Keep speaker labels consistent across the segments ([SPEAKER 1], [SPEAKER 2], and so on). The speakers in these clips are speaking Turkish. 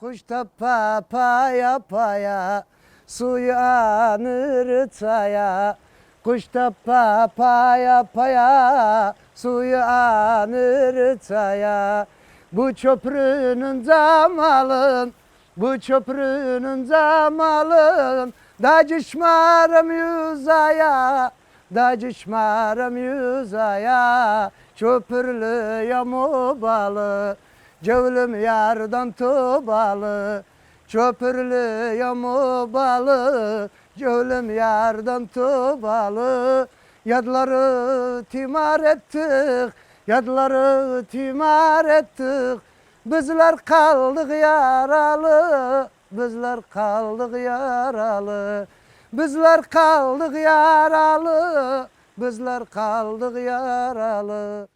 [SPEAKER 1] Kuş tapa paya paya Suyu anır çaya Kuş tapa paya paya Suyu anır çaya Bu köprünün zamalın Bu köprünün zamalın Da düşmarım yüzaya Da düşmarım yüzaya. Köprülü yamu balı Cevlim yardan tubalı Çöpürlü yamu balı. Cevlim yardan tubalı Yadları timar ettik Yadları timar ettik. Bizler kaldık yaralı Bizler kaldık yaralı. Bizler kaldık yaralı Bizler kaldık yaralı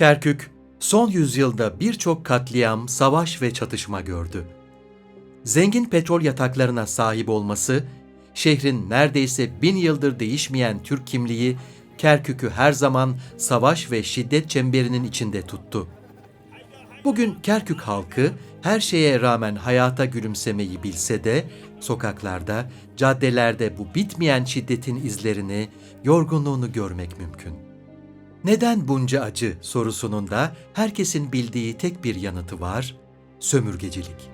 [SPEAKER 2] Kerkük, son yüzyılda birçok katliam, savaş ve çatışma gördü. Zengin petrol yataklarına sahip olması, şehrin neredeyse bin yıldır değişmeyen Türk kimliği, Kerkük'ü her zaman savaş ve şiddet çemberinin içinde tuttu. Bugün Kerkük halkı her şeye rağmen hayata gülümsemeyi bilse de sokaklarda, caddelerde bu bitmeyen şiddetin izlerini, yorgunluğunu görmek mümkün. Neden bunca acı sorusunun da herkesin bildiği tek bir yanıtı var, sömürgecilik.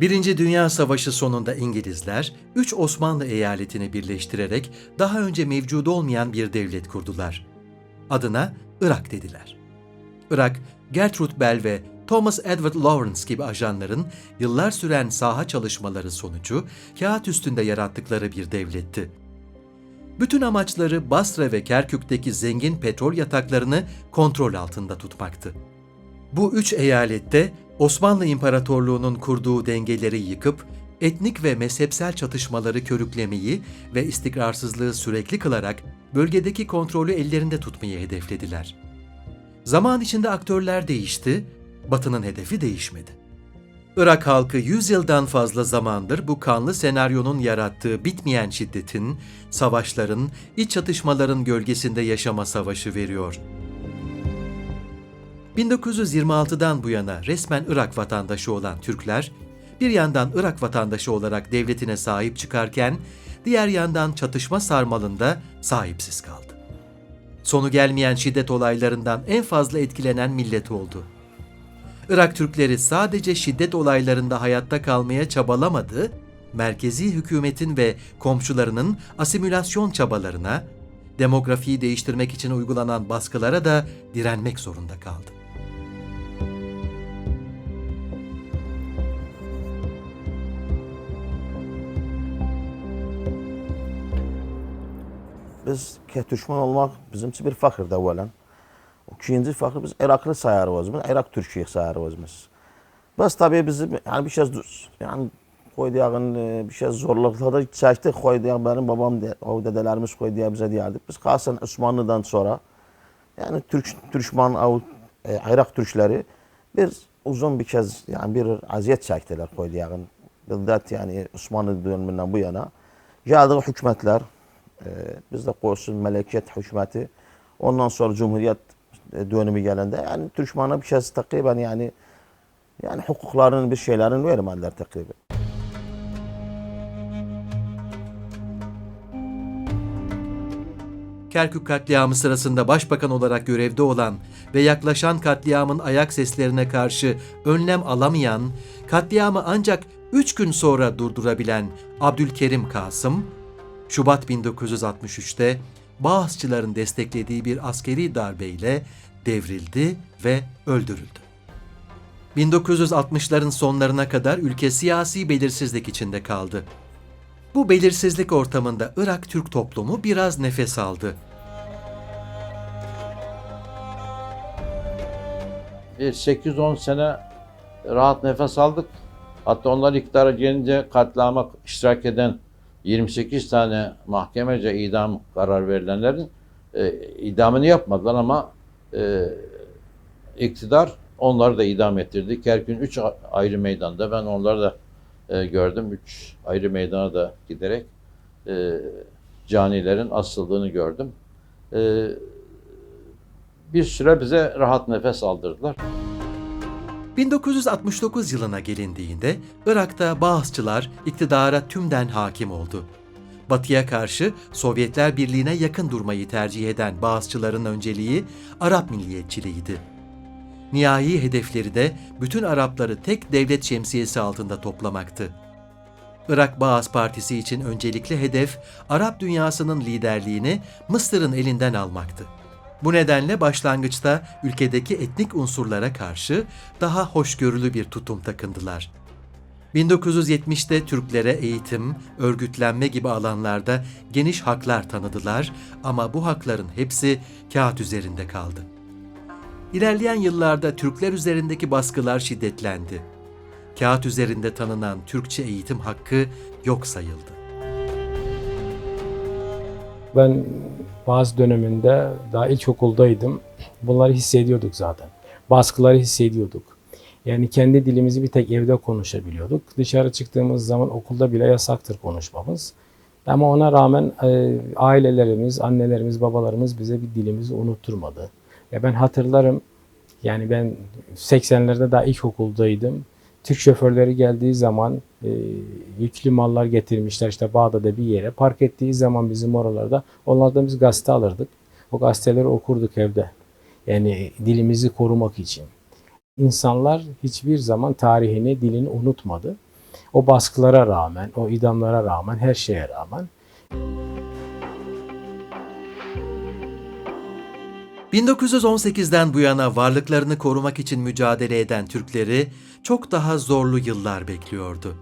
[SPEAKER 2] Birinci Dünya Savaşı sonunda İngilizler, üç Osmanlı eyaletini birleştirerek daha önce mevcut olmayan bir devlet kurdular. Adına Irak dediler. Irak, Gertrude Bell ve Thomas Edward Lawrence gibi ajanların yıllar süren saha çalışmaları sonucu kağıt üstünde yarattıkları bir devletti. Bütün amaçları Basra ve Kerkük'teki zengin petrol yataklarını kontrol altında tutmaktı. Bu üç eyalette Osmanlı İmparatorluğu'nun kurduğu dengeleri yıkıp etnik ve mezhepsel çatışmaları körüklemeyi ve istikrarsızlığı sürekli kılarak bölgedeki kontrolü ellerinde tutmayı hedeflediler. Zaman içinde aktörler değişti, Batı'nın hedefi değişmedi. Irak halkı 100 yıldan fazla zamandır bu kanlı senaryonun yarattığı bitmeyen şiddetin, savaşların, iç çatışmaların gölgesinde yaşama savaşı veriyor. 1926'dan bu yana resmen Irak vatandaşı olan Türkler, bir yandan Irak vatandaşı olarak devletine sahip çıkarken, diğer yandan çatışma sarmalında sahipsiz kaldı. Sonu gelmeyen şiddet olaylarından en fazla etkilenen millet oldu. Irak Türkleri sadece şiddet olaylarında hayatta kalmaya çabalamadı, merkezi hükümetin ve komşularının asimilasyon çabalarına, demografiyi değiştirmek için uygulanan baskılara da direnmek zorunda kaldı.
[SPEAKER 3] Biz düşman olmak bizim için bir fakirdir evvelen. İkinci fakir biz Iraklı sayarız özümüz, Irak Türkiye sayarız özümüz. Biz tabii bizim yani bir şey yani koyduğun bir şey zorluklarda çektik koyduğun benim babam de, o dedelerimiz koyduğu bize diyardık. Biz kalsın Osmanlı'dan sonra yani Türk Türkmen o e, Irak Türkleri bir uzun bir kez yani bir aziyet çektiler koyduğun. Bizzat yani Osmanlı döneminden bu yana geldi hükümetler e, bizde koysun melekiyet hükümeti ondan sonra Cumhuriyet e, dönemi gelende yani Türkmen'e bir şey takriben yani yani hukuklarının bir şeylerini vermediler takriben.
[SPEAKER 2] Kerkük katliamı sırasında başbakan olarak görevde olan ve yaklaşan katliamın ayak seslerine karşı önlem alamayan, katliamı ancak 3 gün sonra durdurabilen Abdülkerim Kasım, Şubat 1963'te Bağızçıların desteklediği bir askeri darbeyle devrildi ve öldürüldü. 1960'ların sonlarına kadar ülke siyasi belirsizlik içinde kaldı. Bu belirsizlik ortamında Irak Türk toplumu biraz nefes aldı.
[SPEAKER 4] Bir 8-10 sene rahat nefes aldık. Hatta onlar iktidara gelince katliama iştirak eden 28 tane mahkemece idam karar verilenlerin e, idamını yapmadılar ama e, iktidar onları da idam ettirdi. Kerkün 3 ayrı meydanda ben onları da e, gördüm. 3 ayrı meydana da giderek e, canilerin asıldığını gördüm. E, bir süre bize rahat nefes aldırdılar.
[SPEAKER 2] 1969 yılına gelindiğinde Irak'ta Bağızçılar iktidara tümden hakim oldu. Batı'ya karşı Sovyetler Birliği'ne yakın durmayı tercih eden Bağızçıların önceliği Arap milliyetçiliğiydi. Nihai hedefleri de bütün Arapları tek devlet şemsiyesi altında toplamaktı. Irak Bağız Partisi için öncelikli hedef Arap dünyasının liderliğini Mısır'ın elinden almaktı. Bu nedenle başlangıçta ülkedeki etnik unsurlara karşı daha hoşgörülü bir tutum takındılar. 1970'te Türklere eğitim, örgütlenme gibi alanlarda geniş haklar tanıdılar ama bu hakların hepsi kağıt üzerinde kaldı. İlerleyen yıllarda Türkler üzerindeki baskılar şiddetlendi. Kağıt üzerinde tanınan Türkçe eğitim hakkı yok sayıldı.
[SPEAKER 5] Ben bazı döneminde daha ilkokuldaydım. Bunları hissediyorduk zaten. Baskıları hissediyorduk. Yani kendi dilimizi bir tek evde konuşabiliyorduk. Dışarı çıktığımız zaman okulda bile yasaktır konuşmamız. Ama ona rağmen e, ailelerimiz, annelerimiz, babalarımız bize bir dilimizi unutturmadı. Ya ben hatırlarım yani ben 80'lerde daha ilkokuldaydım. Türk şoförleri geldiği zaman e, yüklü mallar getirmişler işte Bağdat'ta bir yere. Park ettiği zaman bizim oralarda onlardan biz gazete alırdık. O gazeteleri okurduk evde. Yani dilimizi korumak için. İnsanlar hiçbir zaman tarihini, dilini unutmadı. O baskılara rağmen, o idamlara rağmen, her şeye rağmen
[SPEAKER 2] 1918'den bu yana varlıklarını korumak için mücadele eden Türkleri çok daha zorlu yıllar bekliyordu.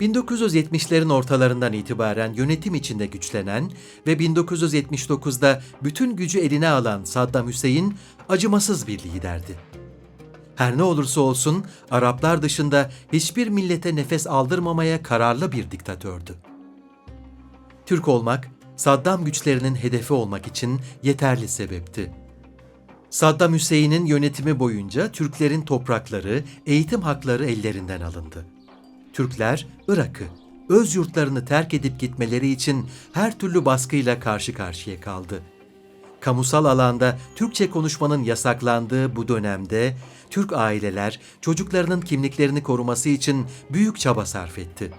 [SPEAKER 2] 1970'lerin ortalarından itibaren yönetim içinde güçlenen ve 1979'da bütün gücü eline alan Saddam Hüseyin acımasız bir liderdi. Her ne olursa olsun Araplar dışında hiçbir millete nefes aldırmamaya kararlı bir diktatördü. Türk olmak, Saddam güçlerinin hedefi olmak için yeterli sebepti. Saddam Hüseyin'in yönetimi boyunca Türklerin toprakları, eğitim hakları ellerinden alındı. Türkler Irak'ı, öz yurtlarını terk edip gitmeleri için her türlü baskıyla karşı karşıya kaldı. Kamusal alanda Türkçe konuşmanın yasaklandığı bu dönemde Türk aileler çocuklarının kimliklerini koruması için büyük çaba sarf etti.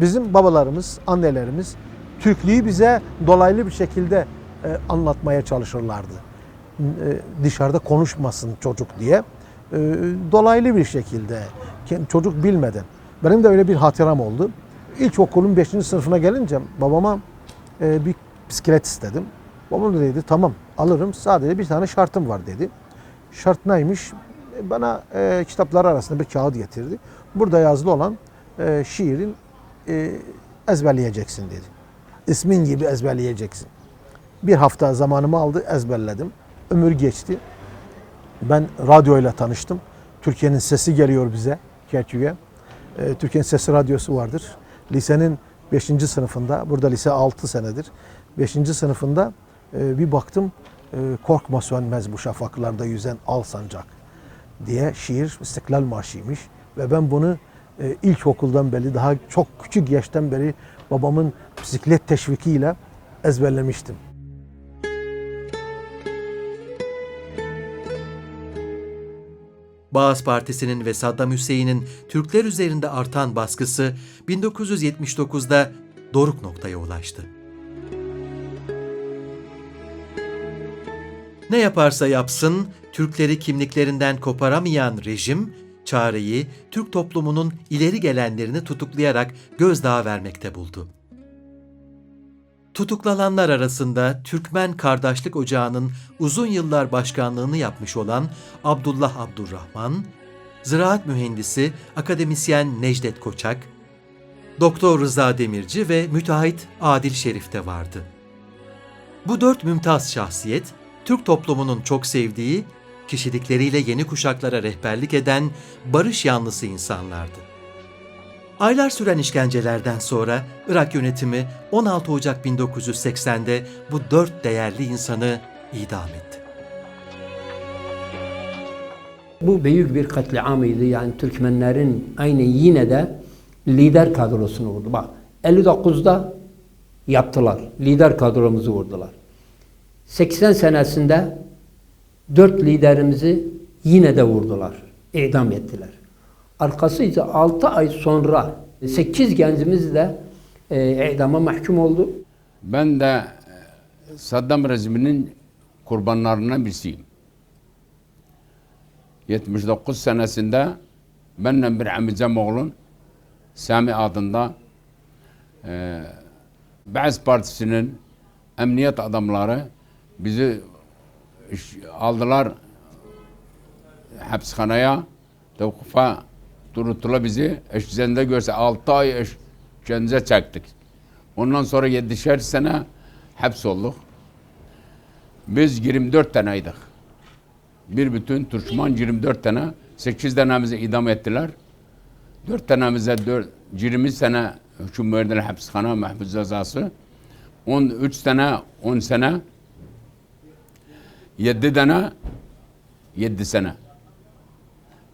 [SPEAKER 6] Bizim babalarımız, annelerimiz Türklüğü bize dolaylı bir şekilde e, anlatmaya çalışırlardı. E, dışarıda konuşmasın çocuk diye. E, dolaylı bir şekilde çocuk bilmeden. Benim de öyle bir hatıram oldu. İlkokulun 5. sınıfına gelince babama e, bir bisiklet istedim. Babam da dedi tamam alırım sadece bir tane şartım var dedi. Şart neymiş? E, Bana e, kitaplar arasında bir kağıt getirdi. Burada yazılı olan e, şiirin e, ezberleyeceksin dedi. İsmin gibi ezberleyeceksin. Bir hafta zamanımı aldı ezberledim. Ömür geçti. Ben radyoyla tanıştım. Türkiye'nin sesi geliyor bize Kerkük'e. E, Türkiye'nin Sesi Radyosu vardır. Lisenin 5. sınıfında, burada lise 6 senedir. 5. sınıfında e, bir baktım e, korkma sönmez bu şafaklarda yüzen al sancak diye şiir İstiklal Marşı'ymış. Ve ben bunu e, ilkokuldan beri daha çok küçük yaştan beri babamın bisiklet teşvikiyle ezberlemiştim.
[SPEAKER 2] Baas Partisi'nin ve Saddam Hüseyin'in Türkler üzerinde artan baskısı 1979'da doruk noktaya ulaştı. Ne yaparsa yapsın Türkleri kimliklerinden koparamayan rejim çareyi Türk toplumunun ileri gelenlerini tutuklayarak gözdağı vermekte buldu. Tutuklananlar arasında Türkmen Kardeşlik Ocağı'nın uzun yıllar başkanlığını yapmış olan Abdullah Abdurrahman, ziraat mühendisi akademisyen Necdet Koçak, Doktor Rıza Demirci ve müteahhit Adil Şerif de vardı. Bu dört mümtaz şahsiyet, Türk toplumunun çok sevdiği, kişilikleriyle yeni kuşaklara rehberlik eden barış yanlısı insanlardı. Aylar süren işkencelerden sonra Irak yönetimi 16 Ocak 1980'de bu dört değerli insanı idam etti.
[SPEAKER 7] Bu büyük bir katliamıydı. Yani Türkmenlerin aynı yine de lider kadrosunu vurdu. Bak 59'da yaptılar. Lider kadromuzu vurdular. 80 senesinde dört liderimizi yine de vurdular. idam ettiler. Arkası ise 6 ay sonra 8 gencimiz de e, idama mahkum oldu.
[SPEAKER 8] Ben de e, Saddam rejiminin kurbanlarından birisiyim. 79 senesinde benimle bir amcam oğlum Sami adında e, Ba'z Partisi'nin emniyet adamları bizi aldılar hapishaneye tevkufa duruttular bizi. Eşkenzede görse 6 ay eşkence çektik. Ondan sonra 7'şer sene hapsolduk. Biz 24 taneydik. Bir bütün Türkmen 24 tane. 8 tanemizi idam ettiler. 4 tanemize 4, 20 sene hüküm verdiler hapishane mahpus cezası. 13 tane 10 sene 7 tane 7 sene.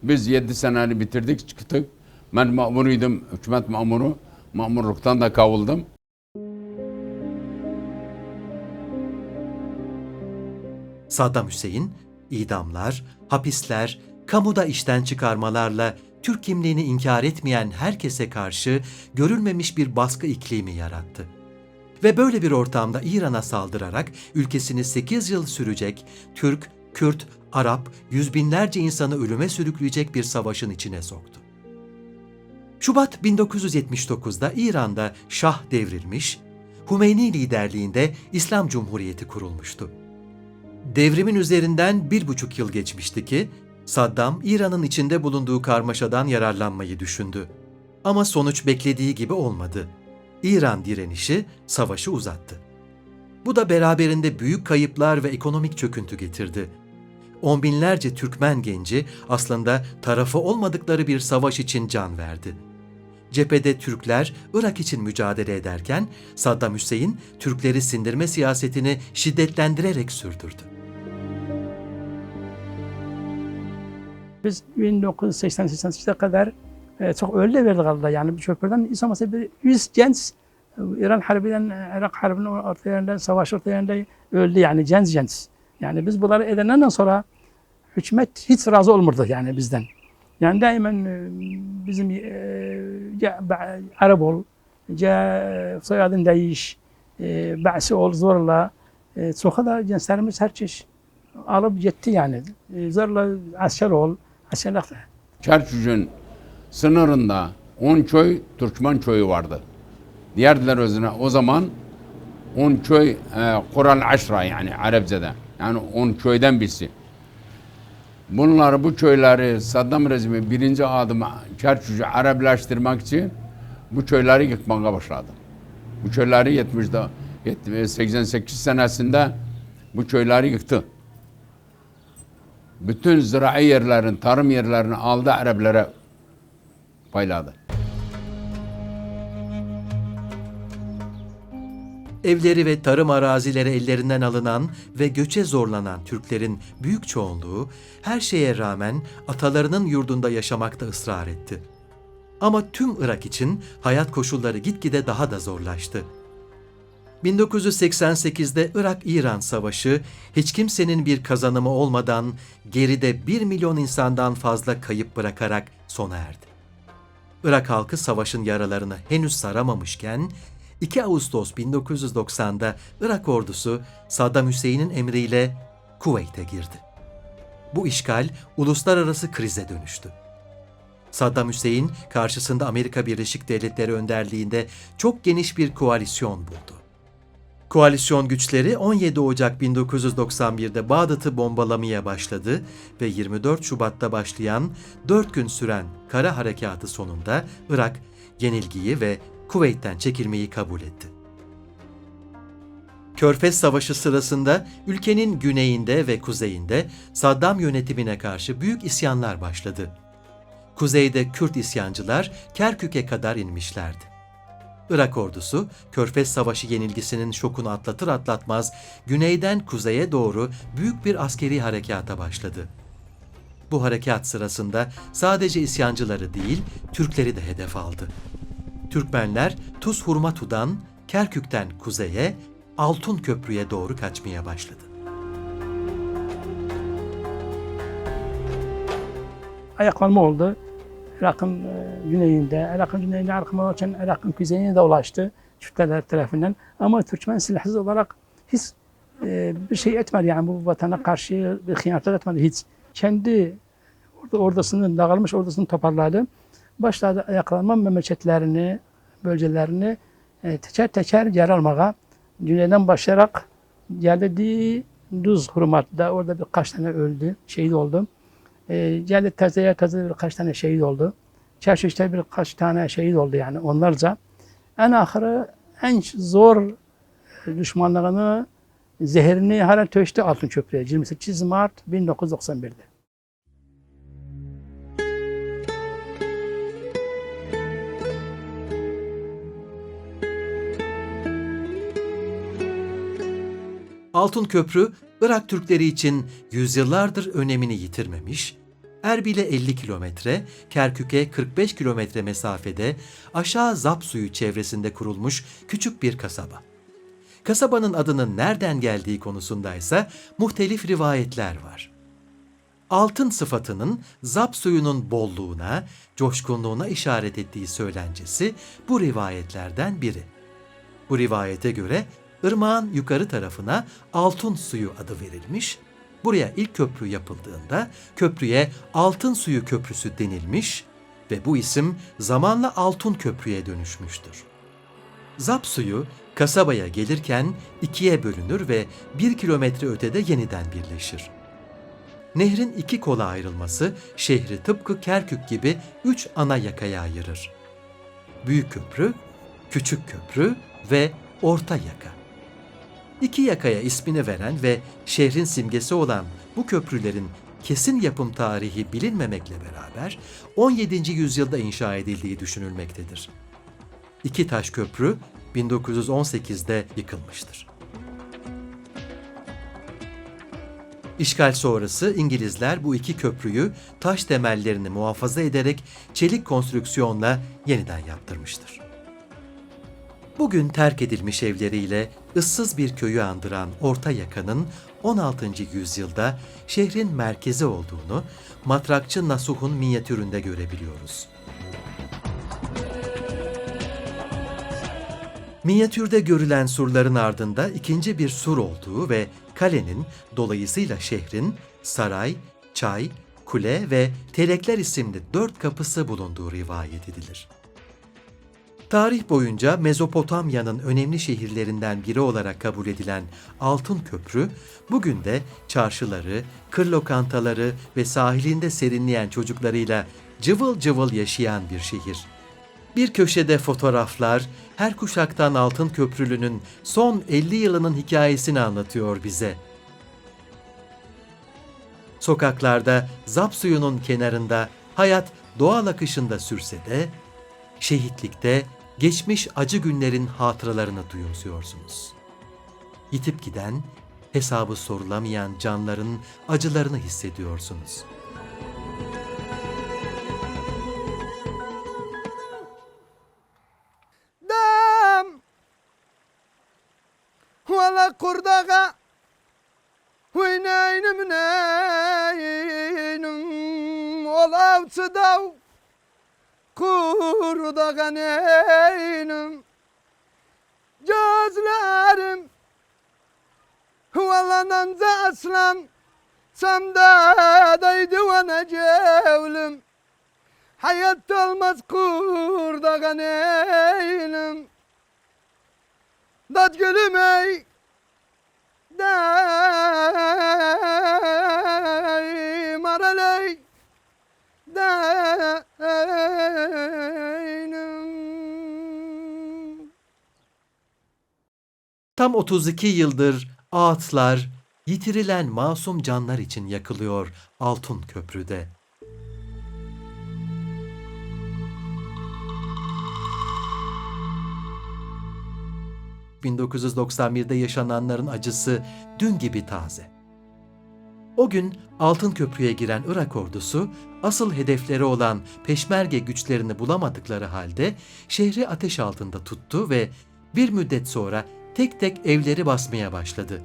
[SPEAKER 8] Biz 7 seneni bitirdik çıktık. Ben mamuruydum, hükümet mamuru. Mamurluktan da kavuldum.
[SPEAKER 2] Saddam Hüseyin, idamlar, hapisler, kamuda işten çıkarmalarla Türk kimliğini inkar etmeyen herkese karşı görülmemiş bir baskı iklimi yarattı. Ve böyle bir ortamda İran'a saldırarak ülkesini 8 yıl sürecek Türk, Kürt, Arap, yüz binlerce insanı ölüme sürükleyecek bir savaşın içine soktu. Şubat 1979'da İran'da Şah devrilmiş, Hümeyni liderliğinde İslam Cumhuriyeti kurulmuştu. Devrimin üzerinden bir buçuk yıl geçmişti ki Saddam İran'ın içinde bulunduğu karmaşadan yararlanmayı düşündü. Ama sonuç beklediği gibi olmadı. İran direnişi savaşı uzattı. Bu da beraberinde büyük kayıplar ve ekonomik çöküntü getirdi. On binlerce Türkmen genci aslında tarafı olmadıkları bir savaş için can verdi. Cephede Türkler Irak için mücadele ederken Saddam Hüseyin Türkleri sindirme siyasetini şiddetlendirerek sürdürdü.
[SPEAKER 9] Biz 1980-83'e kadar çok öyle verdik Allah yani birden insan mesela bir 100 genç e, İran Harbi'den, e, Irak Harbi'nin orta yerinde, savaş orta yerinde öldü yani genç genç. Yani biz bunları edenden sonra hükümet hiç razı olmurdu yani bizden. Yani daima e, bizim e, Arap ol, ya soyadın değiş, e, ba'si ol zorla. E, çok da gençlerimiz her çeşit alıp gitti yani. E, zorla asker ol, askerlik
[SPEAKER 8] Çerçücün sınırında 10 köy Türkmen köyü vardı. Diğerler özüne o zaman 10 köy e, Kural Aşra yani Arapçada. Yani 10 köyden birisi. Bunları bu köyleri Saddam rejimi birinci adım Çerçücü Araplaştırmak için bu köyleri yıkmaya başladı. Bu köyleri 70'de 70 88 senesinde bu köyleri yıktı. Bütün zirai yerlerin, tarım yerlerini aldı Araplere payladı.
[SPEAKER 2] Evleri ve tarım arazileri ellerinden alınan ve göçe zorlanan Türklerin büyük çoğunluğu her şeye rağmen atalarının yurdunda yaşamakta ısrar etti. Ama tüm Irak için hayat koşulları gitgide daha da zorlaştı. 1988'de Irak-İran Savaşı hiç kimsenin bir kazanımı olmadan geride 1 milyon insandan fazla kayıp bırakarak sona erdi. Irak halkı savaşın yaralarını henüz saramamışken 2 Ağustos 1990'da Irak ordusu Saddam Hüseyin'in emriyle Kuveyt'e girdi. Bu işgal uluslararası krize dönüştü. Saddam Hüseyin karşısında Amerika Birleşik Devletleri önderliğinde çok geniş bir koalisyon buldu. Koalisyon güçleri 17 Ocak 1991'de Bağdat'ı bombalamaya başladı ve 24 Şubat'ta başlayan 4 gün süren kara harekatı sonunda Irak yenilgiyi ve Kuveyt'ten çekilmeyi kabul etti. Körfez Savaşı sırasında ülkenin güneyinde ve kuzeyinde Saddam yönetimine karşı büyük isyanlar başladı. Kuzeyde Kürt isyancılar Kerkük'e kadar inmişlerdi. Irak ordusu Körfez Savaşı yenilgisinin şokunu atlatır atlatmaz güneyden kuzeye doğru büyük bir askeri harekata başladı. Bu harekat sırasında sadece isyancıları değil, Türkleri de hedef aldı. Türkmenler Tuz Hurmatu'dan, Kerkük'ten kuzeye, Altın Köprü'ye doğru kaçmaya başladı.
[SPEAKER 9] ayaklanma oldu. Irak'ın e, güneyinde, Irak'ın güneyinde ayaklanma olurken Irak'ın kuzeyine de ulaştı Türkler tarafından. Ama Türkmen silahsız olarak hiç e, bir şey etmedi yani bu vatana karşı bir hıyanetler etmedi hiç. Kendi orada ordusunu, dağılmış ordusunu toparladı. Başladı ayaklanma memleketlerini, bölgelerini e, teker teker yer almaya. Güneyden başlayarak geldi Duz Hurmat'ta orada birkaç tane öldü, şehit oldu. E, geldi Teze'ye Teze'de birkaç tane şehit oldu. Çarşış'ta birkaç tane şehit oldu yani onlarca. En ahırı en zor düşmanlığını, zehirini hala töştü Altın Köprü'ye 28 Mart 1991'de.
[SPEAKER 2] Altın Köprü, Irak Türkleri için yüzyıllardır önemini yitirmemiş, Erbil'e 50 kilometre, Kerkük'e 45 kilometre mesafede aşağı Zapsuyu çevresinde kurulmuş küçük bir kasaba. Kasabanın adının nereden geldiği konusundaysa muhtelif rivayetler var. Altın sıfatının zap suyunun bolluğuna, coşkunluğuna işaret ettiği söylencesi bu rivayetlerden biri. Bu rivayete göre ırmağın yukarı tarafına altın suyu adı verilmiş. Buraya ilk köprü yapıldığında köprüye altın suyu köprüsü denilmiş ve bu isim zamanla altın köprüye dönüşmüştür. Zap suyu kasabaya gelirken ikiye bölünür ve bir kilometre ötede yeniden birleşir. Nehrin iki kola ayrılması şehri tıpkı Kerkük gibi üç ana yakaya ayırır. Büyük köprü, küçük köprü ve orta yaka. İki yakaya ismini veren ve şehrin simgesi olan bu köprülerin kesin yapım tarihi bilinmemekle beraber 17. yüzyılda inşa edildiği düşünülmektedir. İki taş köprü 1918'de yıkılmıştır. İşgal sonrası İngilizler bu iki köprüyü taş temellerini muhafaza ederek çelik konstrüksiyonla yeniden yaptırmıştır. Bugün terk edilmiş evleriyle ıssız bir köyü andıran Orta Yaka'nın 16. yüzyılda şehrin merkezi olduğunu matrakçı Nasuh'un minyatüründe görebiliyoruz. Minyatürde görülen surların ardında ikinci bir sur olduğu ve kalenin dolayısıyla şehrin saray, çay, kule ve telekler isimli dört kapısı bulunduğu rivayet edilir. Tarih boyunca Mezopotamya'nın önemli şehirlerinden biri olarak kabul edilen Altın Köprü, bugün de çarşıları, kır lokantaları ve sahilinde serinleyen çocuklarıyla cıvıl cıvıl yaşayan bir şehir. Bir köşede fotoğraflar, her kuşaktan Altın Köprülü'nün son 50 yılının hikayesini anlatıyor bize. Sokaklarda, zap suyunun kenarında, hayat doğal akışında sürse de, şehitlikte geçmiş acı günlerin hatıralarını duyumsuyorsunuz. Yitip giden, hesabı sorulamayan canların acılarını hissediyorsunuz.
[SPEAKER 1] Dem! Vala kurdaga Hüneynüm neynüm Olav çıdav kurda kaneynim Gözlerim Valladan zaslam Samdadaydı ana cevlim Hayat olmaz kurda kaneynim Dat gülüm ey Day
[SPEAKER 2] Tam 32 yıldır ağıtlar, yitirilen masum canlar için yakılıyor Altın Köprü'de. ...1991'de yaşananların acısı dün gibi taze. O gün Altın Köprü'ye giren Irak ordusu, asıl hedefleri olan peşmerge güçlerini bulamadıkları halde şehri ateş altında tuttu ve bir müddet sonra tek tek evleri basmaya başladı.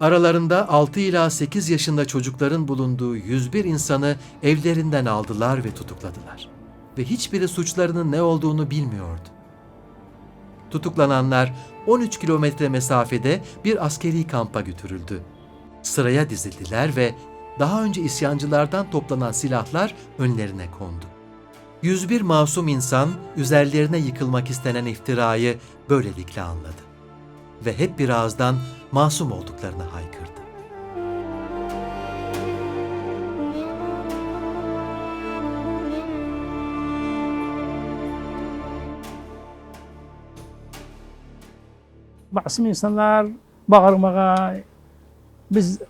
[SPEAKER 2] Aralarında 6 ila 8 yaşında çocukların bulunduğu 101 insanı evlerinden aldılar ve tutukladılar. Ve hiçbiri suçlarının ne olduğunu bilmiyordu. Tutuklananlar 13 kilometre mesafede bir askeri kampa götürüldü. Sıraya dizildiler ve daha önce isyancılardan toplanan silahlar önlerine kondu. 101 masum insan üzerlerine yıkılmak istenen iftirayı böylelikle anladı. Ve hep bir ağızdan masum olduklarını haykırdı.
[SPEAKER 9] Masum insanlar bağırmağa, biz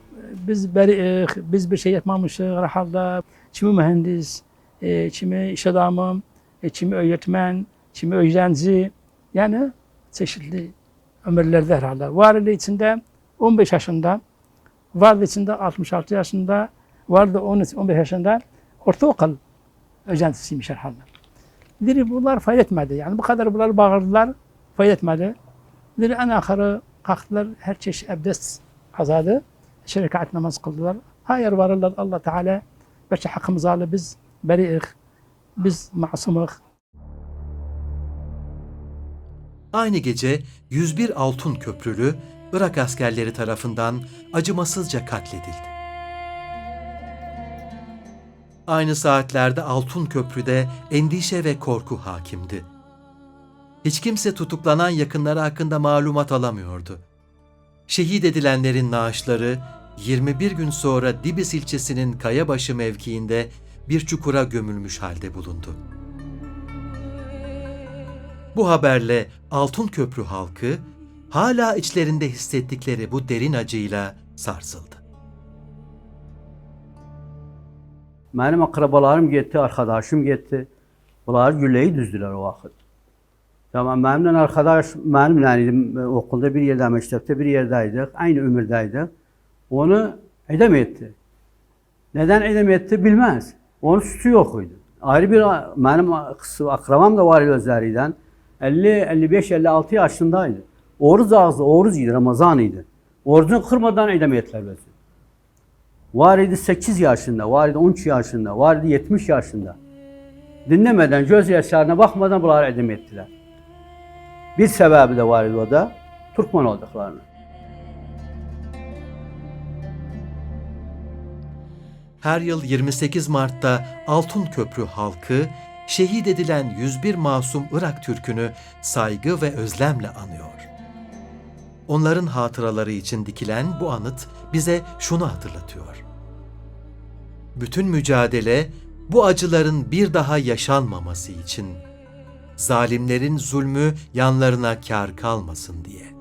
[SPEAKER 9] biz beri, biz bir şey yapmamışız rahalda. Kimi mühendis, e, kimi iş adamı, e, kimi öğretmen, kimi öğrenci. Yani çeşitli ömürlerde herhalde. Vardı içinde 15 yaşında, vardı içinde 66 yaşında, vardı 13 15 yaşında ortaokul öğrencisiymiş herhalde. Diri bunlar fayda etmedi. Yani bu kadar bunlar bağırdılar, fayda etmedi. Diri en ahırı kalktılar, her çeşit abdest azadı. Şerikat namaz kıldılar. Hayır varırlar Allah Teala beşe hakkımızı alır biz beri'ik, biz masumuk.
[SPEAKER 2] Aynı gece 101 altın köprülü Irak askerleri tarafından acımasızca katledildi. Aynı saatlerde Altın Köprü'de endişe ve korku hakimdi. Hiç kimse tutuklanan yakınları hakkında malumat alamıyordu. Şehit edilenlerin naaşları 21 gün sonra Dibis ilçesinin Kayabaşı mevkiinde bir çukura gömülmüş halde bulundu. Bu haberle Altın Köprü halkı hala içlerinde hissettikleri bu derin acıyla sarsıldı.
[SPEAKER 10] Benim akrabalarım gitti, arkadaşım gitti. Bunlar gülleyi düzdüler o vakit. Tamam benimle arkadaş, benimle idim, okulda bir yerde, mektepte bir yerdeydik, aynı ömürdeydik. Onu edem etti. Neden edem etti bilmez. Onun suçu yok idi. Ayrı bir benim akrabam da var gözlerinden. 50, 55, 56 yaşındaydı. Oruz ağzı, Oruz idi, Ramazan idi. Orucunu kırmadan edem ettiler bizi. Var idi 8 yaşında, var idi 13 yaşında, var idi 70 yaşında. Dinlemeden, göz yaşlarına bakmadan bunları edem ettiler. Bir sebebi de var idi o da, Türkmen olduklarını.
[SPEAKER 2] Her yıl 28 Mart'ta Altın Köprü halkı şehit edilen 101 masum Irak Türk'ünü saygı ve özlemle anıyor. Onların hatıraları için dikilen bu anıt bize şunu hatırlatıyor. Bütün mücadele bu acıların bir daha yaşanmaması için, zalimlerin zulmü yanlarına kar kalmasın diye.